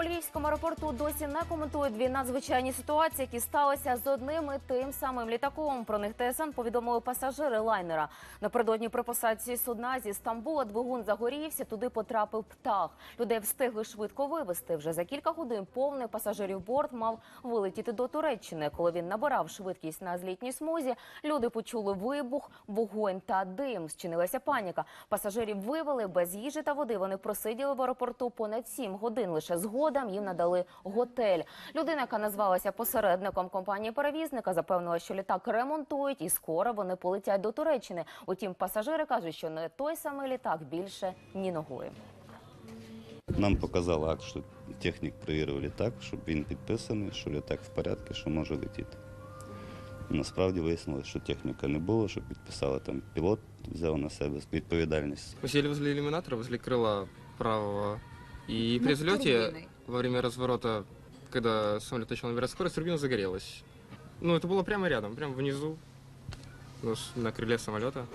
Дніпровському аеропорту досі не коментують дві надзвичайні ситуації, які сталися з одним і тим самим літаком. Про них ТСН повідомили пасажири лайнера. Напередодні при посадці судна зі Стамбула двигун загорівся. Туди потрапив птах. Людей встигли швидко вивезти. Вже за кілька годин повний пасажирів борт мав вилетіти до Туреччини. Коли він набирав швидкість на злітній смузі, люди почули вибух, вогонь та дим. Зчинилася паніка. Пасажирів вивели без їжі та води. Вони просиділи в аеропорту понад сім годин. Лише згодом їм надали готель. Людина, яка назвалася посередником компанії перевізника, запевнила, що літак ремонтують і скоро вони полетять до Туреччини. Утім, пасажири кажуть, що не той самий літак більше ні ногою. Нам показали акт, що технік перевірив літак, щоб він підписаний, що літак в порядку, що може летіти. Насправді вияснилось, що техніка не було, що підписали там пілот, взяв на себе відповідальність. Мы сели возле иллюминатора, возле крыла правого. И при Над взлете, турбиной во время разворота, когда самолет начал набирать скорость, турбина загорелась. Ну, это было прямо рядом, прямо внизу, ну, с- на крыле самолета.